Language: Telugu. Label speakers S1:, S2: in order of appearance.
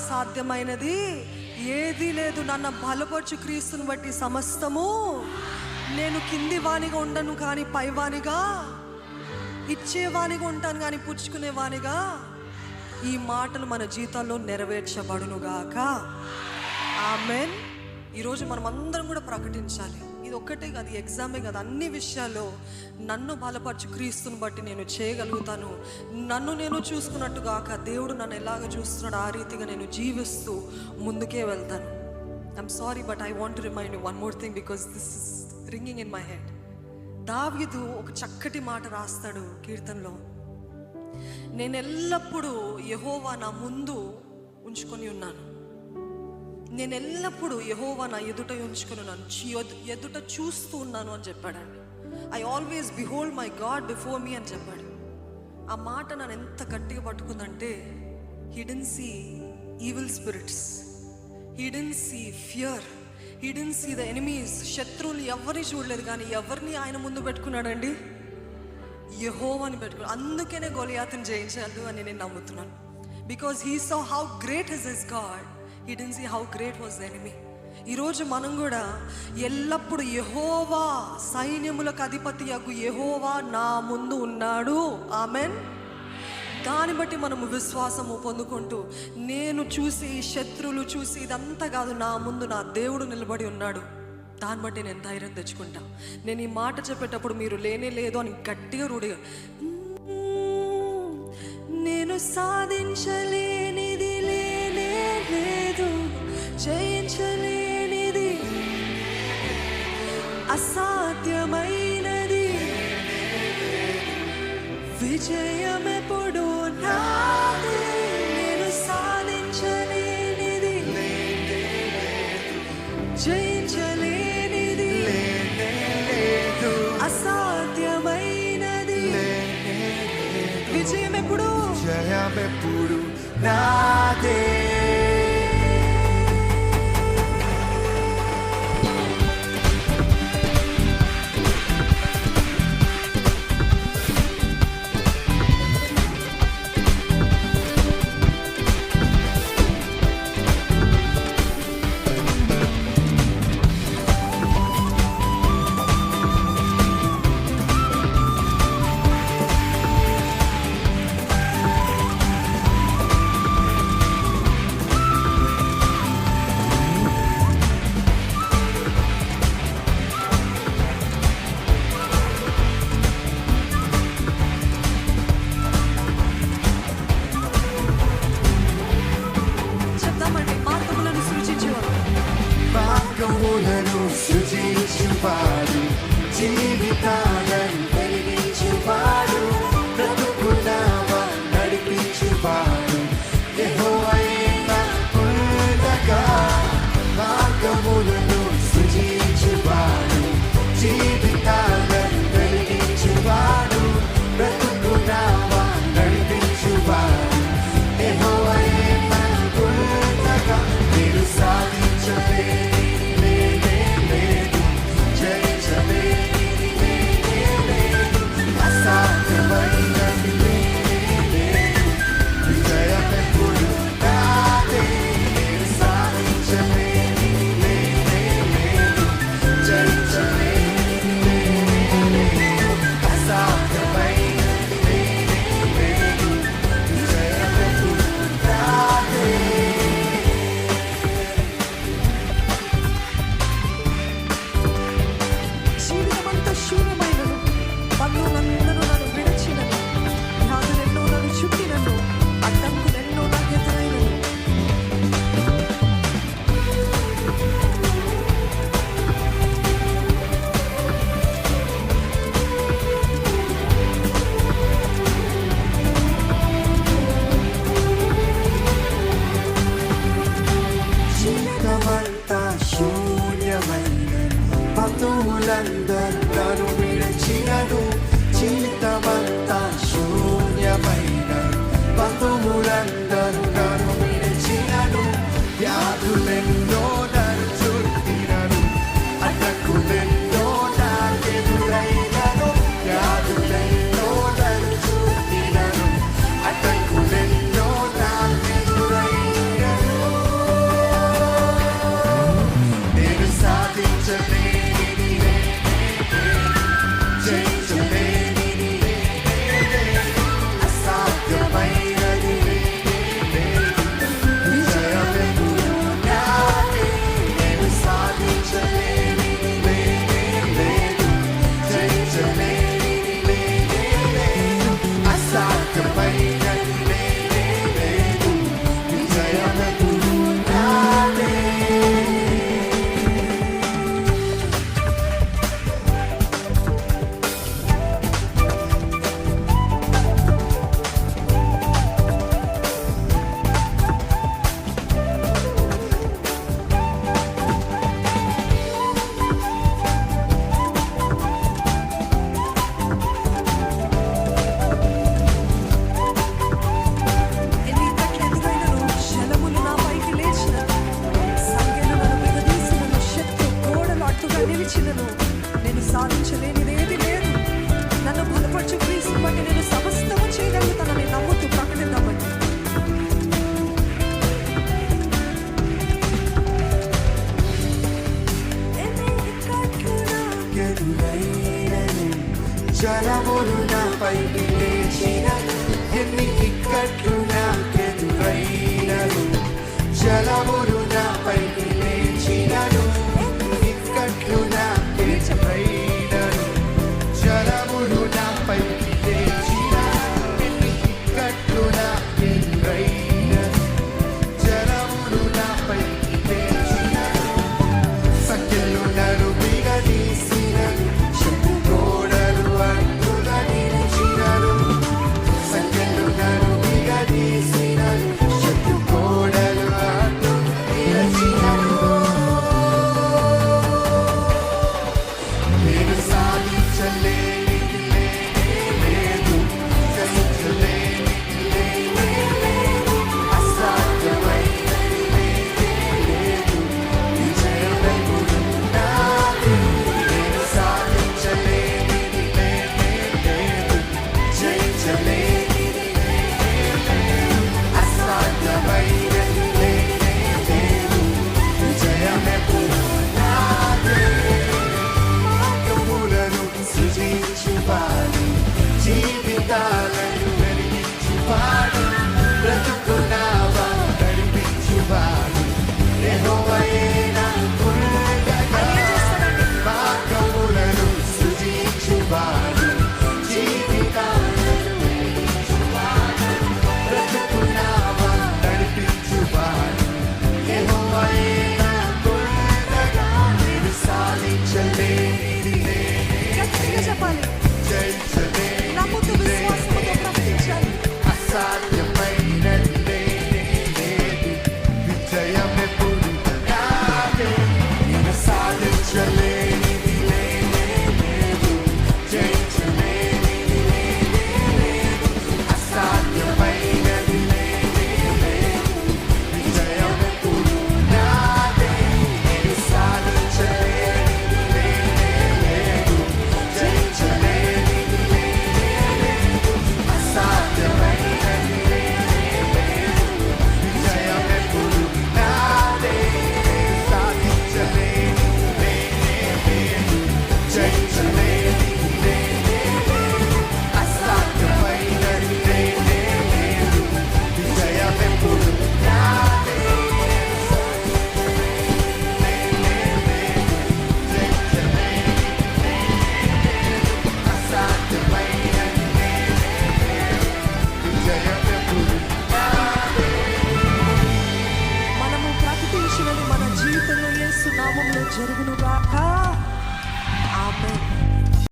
S1: అసాధ్యమైనది. ఏది లేదు. నన్ను బలపరచు క్రీస్తుని బట్టి సమస్తము. నేను కింది వాణిగా ఉండను కానీ పైవానిగా ఇచ్చేవానిగా ఉంటాను కానీ పుచ్చుకునేవానిగా ఈ మాటలు మన జీవితాల్లో నెరవేర్చబడునుగాక. ఆమెన్. ఈరోజు మనం అందరం కూడా ప్రకటించాలి. ఇది ఒక్కటే కాదు ఎగ్జామే కాదు. అన్ని విషయాల్లో నన్ను బలపరచు క్రీస్తుని బట్టి నేను చేయగలుగుతాను. నన్ను నేను చూసుకున్నట్టుగాక దేవుడు నన్ను ఎలాగ చూస్తున్నాడు ఆ రీతిగా నేను జీవిస్తూ ముందుకే వెళ్తాను. I'm sorry but I want remind one more thing because this is ringing in my head దావీదు ఒక చక్కటి మాట రాస్తాడు కీర్తనలో. నేను ఎల్లప్పుడూ యహోవా నా ముందు ఉంచుకొని ఉన్నాను. నేను ఎల్లప్పుడూ యహోవా నా ఎదుట ఉంచుకొని ఉన్నాను ఎదుట చూస్తూ ఉన్నాను అని చెప్పాడండి. I always behold my God before me అని చెప్పాడు. ఆ మాట నన్ను ఎంత గట్టిగా పట్టుకుందంటే hidden see evil spirits hidden see fear hidden see the enemies శత్రువులు ఎవరిని చూడలేదు కానీ ఎవరిని ఆయన ముందు పెట్టుకున్నాడండి? యహోవాని పెట్టుకున్నాడు. అందుకనే గొలియాతను జయించాడు అని నేను నమ్ముతున్నాను. Because he so how great is is God he then see how great was the enemy ఈరోజు మనం కూడా ఎల్లప్పుడూ యహోవా సైన్యములకు అధిపతి అగు యహోవా నా ముందు ఉన్నాడు. ఆమెన్ దాన్ని బట్టి మనము విశ్వాసము పొందుకుంటూ నేను చూసి శత్రులు చూసి ఇదంతా కాదు నా ముందు నా దేవుడు నిలబడి ఉన్నాడు. దాన్ని బట్టి నేను ధైర్యం తెచ్చుకుంటా. నేను ఈ మాట చెప్పేటప్పుడు మీరు లేనే లేదు అని గట్టిగా రూడిగా నేను సాధించలేని అసాధ్యమైనది. విజయమెప్పుడు నాదే నేను సాధించలేనిది. జయించలేనిది. అసాధ్యమైనది. విజయం ఎప్పుడు
S2: జయమెప్పుడు నాదే. away.